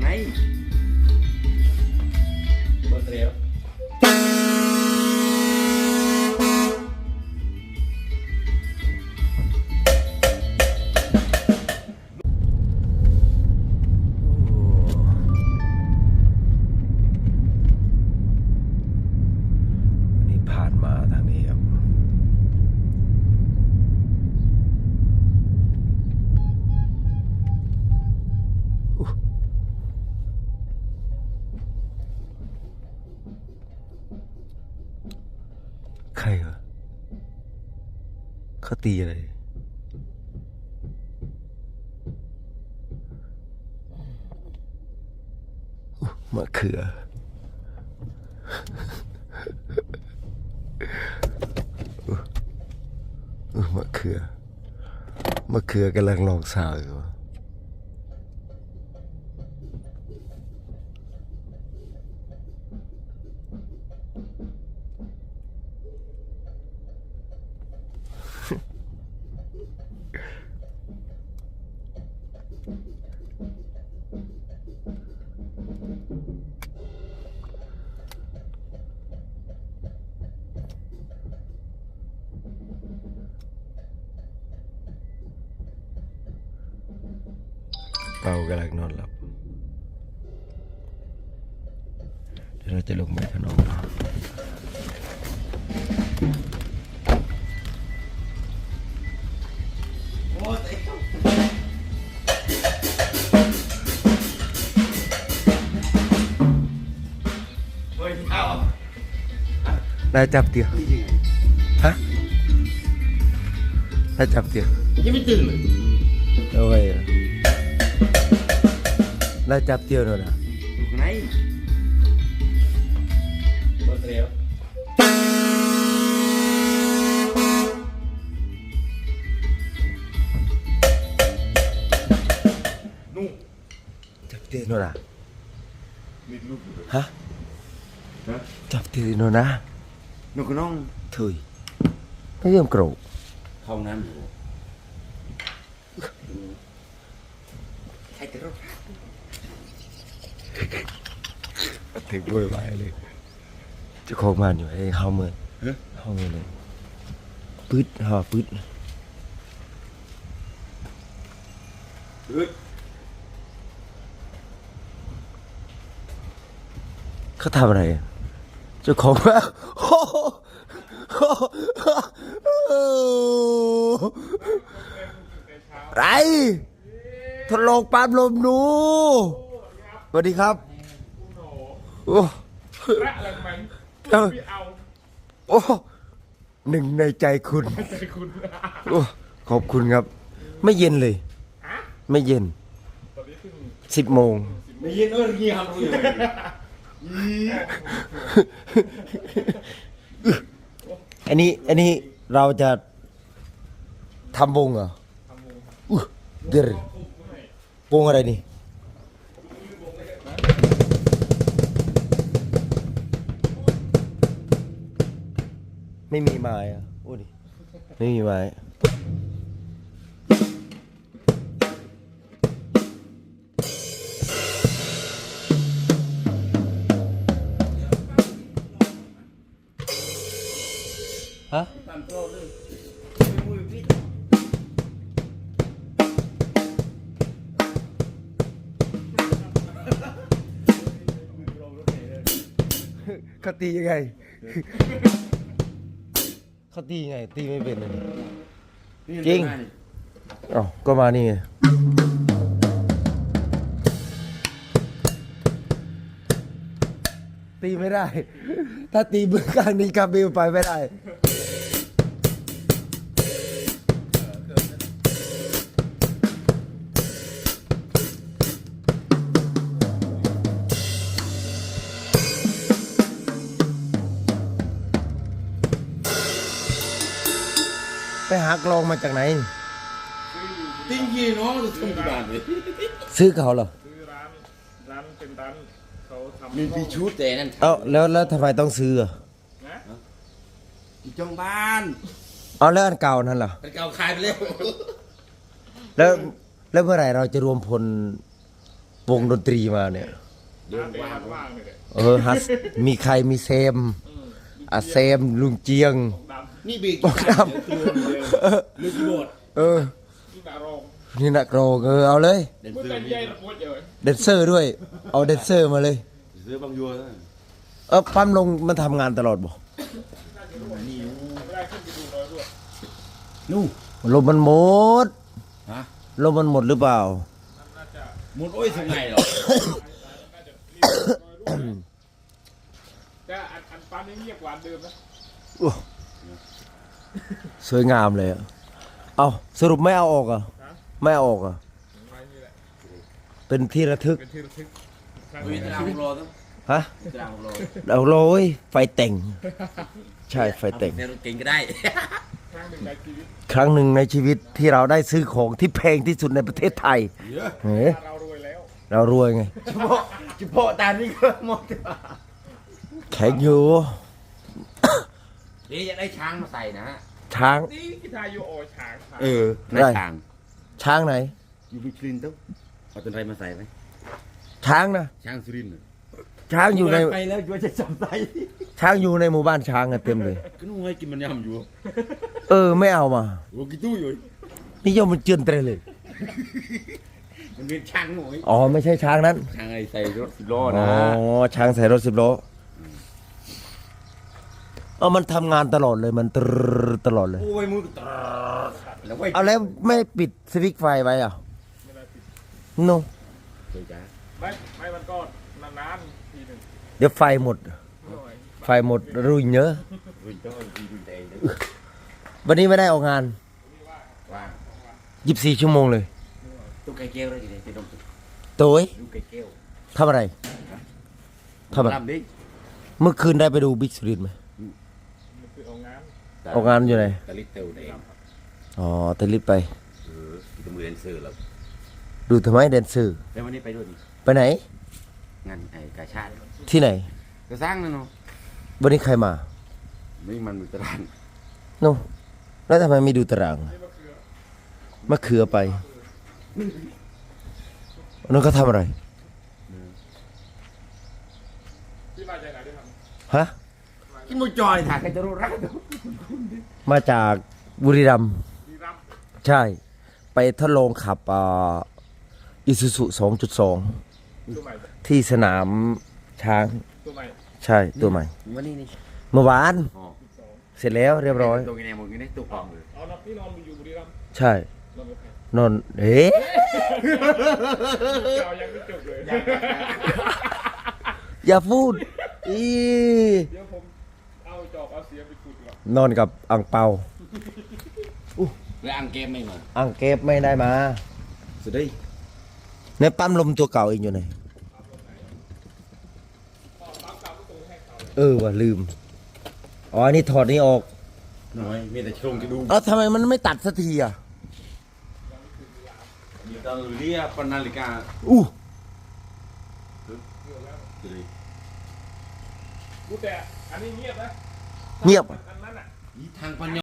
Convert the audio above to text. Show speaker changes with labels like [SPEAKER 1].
[SPEAKER 1] ไหน
[SPEAKER 2] เใค
[SPEAKER 3] รเหรอเขาตีอะไร มะเขือ มะเขือ มะเขือกำลังลองสาวอยู่ เปากำลังนอนหลับ เดี๋ยวเราจะลงไปข้างนอกนะ
[SPEAKER 1] โอ้ยเฮ้ยเอา
[SPEAKER 3] ได้จับเตียวฮะได้จับเตียว
[SPEAKER 1] ยังไม่ตื่นเลย
[SPEAKER 3] เอาไว้ เหรอได้จับเตียวหน่อยนะ
[SPEAKER 1] ไหน
[SPEAKER 2] เปิดเร็ว
[SPEAKER 1] นู่น
[SPEAKER 3] จับเตียวหน่อยนะ
[SPEAKER 1] มีลูกอยู่ด้วย
[SPEAKER 3] ฮะ
[SPEAKER 1] ฮะ
[SPEAKER 3] จับเตียวหน่อยนะ
[SPEAKER 1] นู่นก็น้อง
[SPEAKER 3] ถุยไม่เยี่ยมโกรธ
[SPEAKER 1] เข้าน้ำอยู่ใช่แต่รถ
[SPEAKER 3] ถึงด้วยไว้เลยเจะของมันอยู่ไอ้เฮาเมื่อย
[SPEAKER 1] ฮะ
[SPEAKER 3] เฮาเมื่อเลยปื๊ดฮาปื๊ด
[SPEAKER 1] เฮ้ย
[SPEAKER 3] เขาทำอะไรอะเจ้าของว่าโอ้โหไรทดลองปั๊มลมดูสวัสดีครับ โอ้
[SPEAKER 4] ละอะไรมัน
[SPEAKER 3] เอ้า
[SPEAKER 4] ไม่เอา
[SPEAKER 3] โอ้หนึ่งในใจคุณ
[SPEAKER 4] ใจคุณ
[SPEAKER 3] โอ้ขอบคุณครับ ไม่เย็นเลย ไม่เย็น
[SPEAKER 4] ตอนนี้เพิ่ง
[SPEAKER 3] สิบโมง
[SPEAKER 1] ไม่เย็นเออเงี้ยครับรู้อยู่
[SPEAKER 3] อันนี้อันนี้เราจะทำวงเหรออุ๊ยเดี๋ยววงอะไรนี่ ไม่มีไม้อะโอ้ดิไม่มีไม้ฮะเขาตียังไง เขาตียังไง ตีไม่เป็นเลยจริงอ๋อก็มานี่ไงตีไม่ได้ ถ้าตีมือข้างนี้กาบิวไปไม่ได้ ไปหากลองมาจากไหน
[SPEAKER 1] ติ้งยี่น้องจะทุ่มกี่บาทเลย
[SPEAKER 3] ซื้อเขาเหรอ
[SPEAKER 4] ซื้อร้านร้านเป็นร้านเขาทำ
[SPEAKER 1] มีปีชุดแต่นั่น
[SPEAKER 3] เอ้าแล้วแล้วทำไมต้องซื้ออะ
[SPEAKER 4] นะ
[SPEAKER 1] อีจงบ้าน
[SPEAKER 3] เอาแล้วอันเก่านั่นเหรอ
[SPEAKER 1] เป็นเก่าขายไปแล้ว
[SPEAKER 3] แล้วแล้วเมื่อไหร่เราจะรวมพลวงดนตรีมาเนี่ย
[SPEAKER 4] เดินว่างว่างเลยเนี่ย
[SPEAKER 3] เออฮัสมีใครมีเซมอะเซมลุงเจียง
[SPEAKER 4] ด
[SPEAKER 1] นี่เบรก
[SPEAKER 3] บอกดำ
[SPEAKER 1] ลูกคีย์บอร์ด
[SPEAKER 3] เออำ
[SPEAKER 4] ที่ดารอง
[SPEAKER 3] นี่นักร้องเออเอาเลย
[SPEAKER 1] เดน
[SPEAKER 4] เมื่อ
[SPEAKER 1] เซอ
[SPEAKER 4] แต่
[SPEAKER 1] ร์
[SPEAKER 4] ใหญ่
[SPEAKER 1] นี่
[SPEAKER 4] ระปวดเยอะ
[SPEAKER 3] แดนเซอร์ด้วย เอาแดนเซอร์มาเลย
[SPEAKER 1] เสือบางยัวนะ
[SPEAKER 3] เออปั๊มลงมันทำงานตลอดบ่
[SPEAKER 4] ไม่ได้ขึ้นไปดูเลยด้วย
[SPEAKER 1] นู่
[SPEAKER 3] ลมมันหมด
[SPEAKER 1] ฮะ
[SPEAKER 3] ลมมันหมดหรือเปล่า
[SPEAKER 4] น่าจะ
[SPEAKER 1] หมดโอ้ยถึงไงหรอ
[SPEAKER 4] น่าจะรีบเลยด้วยแต่อันอันปานนี้เงียบกว่าเดิมนะ
[SPEAKER 3] สวยงามเลยอะเอาสรุปไม่เอาออกเหรอะไม่เอาออกเหรอะ
[SPEAKER 4] ไม่นี่แหละ
[SPEAKER 3] เป็นที่ระทึก
[SPEAKER 4] เป็นที่ระทึกครั้ง
[SPEAKER 1] มี
[SPEAKER 4] หนึ่ง
[SPEAKER 1] ตารางรอต้อง
[SPEAKER 3] ฮะ
[SPEAKER 1] ตารางรอ
[SPEAKER 3] เอาโรยไฟแต่ง ใช่ไฟแต่ง
[SPEAKER 1] ในรถเก่งก็ได้
[SPEAKER 4] ครั้งหนึ่งในชีวิต
[SPEAKER 3] ครั้งหนึ่งในชีวิตที่เราได้ซื้อของที่แพงที่สุดในประเทศไทย
[SPEAKER 1] เยอะ
[SPEAKER 3] เฮ้ย
[SPEAKER 4] เรารวยแล้ว
[SPEAKER 3] เรารวยไง
[SPEAKER 1] เฉพาะเฉพาะตานี่ก็หมด
[SPEAKER 3] แข็งอยู่
[SPEAKER 1] นี่จะได้ช้างมาใส่นะฮะ
[SPEAKER 3] ช้าง
[SPEAKER 4] นี่กีตาร์ยูโอช้างช้าง
[SPEAKER 1] เออ
[SPEAKER 3] ได้
[SPEAKER 1] ช้าง
[SPEAKER 3] ช้างไหน
[SPEAKER 1] อยู่บิคลินต้องเอาต้นไรมาใส่ไหม
[SPEAKER 3] ช้างนะ
[SPEAKER 1] ช้างสุรินทร์น่ะ
[SPEAKER 3] ช้างอยู่ใน
[SPEAKER 1] ไปแล้วอยู่จะจำใส่
[SPEAKER 3] ช้างอยู่ในหมู่บ้านช้างอะเต็มเลย
[SPEAKER 1] ก็นู่นให้กินมันยำอยู่
[SPEAKER 3] เออไม่เอามา
[SPEAKER 1] โอ้กิตู้อยู่
[SPEAKER 3] นี่ยอมมันเจือนเตรเลย
[SPEAKER 1] มันเป็นช้างหน่อย
[SPEAKER 3] อ๋อไม่ใช่ช้างนั้น
[SPEAKER 1] ช้างไอ้ใส่รถสิบล้อ
[SPEAKER 3] อ๋
[SPEAKER 1] นะ
[SPEAKER 3] อช้างใส่รถสิบล้อ เออมันทำงานตลอดเลยมันตรดตลอดเลย
[SPEAKER 1] โอ้ยมือตรแล้วไว้
[SPEAKER 3] เอาแล้วไม่ปิดสวิตช์ไฟไว้อะ
[SPEAKER 4] ไม่ได้ปิด
[SPEAKER 3] โน
[SPEAKER 1] เดี๋ยวจ้า
[SPEAKER 4] ไม่ไม่มันก็นานๆทีหนึ่ง
[SPEAKER 3] เดี๋ยวไฟหมด
[SPEAKER 4] หน่อย
[SPEAKER 3] ไฟหมดรุ่ยเยอะ
[SPEAKER 1] รุ่นเจ้าดีรุ่นใดเลย
[SPEAKER 3] วันนี้ไม่ได้ออกงาน
[SPEAKER 1] ว่าง
[SPEAKER 3] ยี่สิบสี่ชั่วโมงเลย
[SPEAKER 1] ตุ๊กไก่แก้วเลยทีเดียวจะต้อง
[SPEAKER 3] โต้ย
[SPEAKER 1] ดูไก่แก้ว
[SPEAKER 3] ทำอะไรทำอะไร
[SPEAKER 1] ลำดิ
[SPEAKER 3] เมื่อคืนได้ไปดูบิ๊กสุรินทไหม
[SPEAKER 4] มันคือเอางาน
[SPEAKER 3] ออกงานอยู่ไหน
[SPEAKER 1] ตะลิตเตลเอง
[SPEAKER 3] อ๋อแต่รีบไป
[SPEAKER 1] เออที่ตะมือเดนเซอร์แล้ว
[SPEAKER 3] ดูทำไมแดนเซอร์
[SPEAKER 1] แล้ววันนี้ไปด้วยดิ
[SPEAKER 3] ไปไหน
[SPEAKER 1] งานไอ้กาชาติ
[SPEAKER 3] ที่ไหน
[SPEAKER 1] ก็สร้างนั่นเนาะ
[SPEAKER 3] วันนี้ใครมา
[SPEAKER 1] ไม่มันมีตาราง
[SPEAKER 3] โนแล้วทำไมไม่ดูตาราง
[SPEAKER 4] นี่ก็คือ
[SPEAKER 3] มะเขือไปนั่นเขาทำอะไร
[SPEAKER 4] ที่มาจากไหนได้ท
[SPEAKER 3] ฮะ
[SPEAKER 1] กินมูจอยถ่ายใครจะรู้รัก
[SPEAKER 3] มาจากบุรีรัมย์ำ
[SPEAKER 4] ดีรับ
[SPEAKER 3] ใช่ ไปทดลองขับอ่าอิซูซุ2.2
[SPEAKER 4] ตัวใหม่
[SPEAKER 3] ที่สนามช้าง
[SPEAKER 4] ตัวใหม่
[SPEAKER 3] ใช่ตัวใหม่
[SPEAKER 1] วันนี้นี่
[SPEAKER 3] เมื่อวาน
[SPEAKER 1] อ๋อ
[SPEAKER 4] สอง
[SPEAKER 3] เสร็จแล้วเรียบร้อย
[SPEAKER 1] ตัวกินแนมหมดกินได้ตัวกองเลย
[SPEAKER 4] เอานอนพี่นอนอยู่บุรีรัมย์
[SPEAKER 3] ใช่
[SPEAKER 4] นอนกับใคร
[SPEAKER 3] นอนเอ๊ะ
[SPEAKER 4] เรายังไม่จบเลย
[SPEAKER 3] อย่าพูดอี
[SPEAKER 4] เดี๋ยวผม น
[SPEAKER 3] นอนกับอังเปา
[SPEAKER 1] แล้วอังเกมไม่มา
[SPEAKER 3] อังเก็บไม่ได้มา
[SPEAKER 1] สุดได้
[SPEAKER 3] ในปั๊มลมตัวเก่าเองอยู่ไหนเออว่ะลืมอ๋ออันนี้ถอดนี่ออก
[SPEAKER 1] น้อยมีแต่ชงจะดู
[SPEAKER 3] เอ้าทำไมมันไม่ตัดสักทีอะ
[SPEAKER 1] มีตอนเรียปนาฬิกา
[SPEAKER 3] อู้
[SPEAKER 1] สุดเลย
[SPEAKER 4] ดูแต่อันนี้เงียบนะ
[SPEAKER 3] เงียบ
[SPEAKER 4] ว่ะ
[SPEAKER 1] ทางปัญญา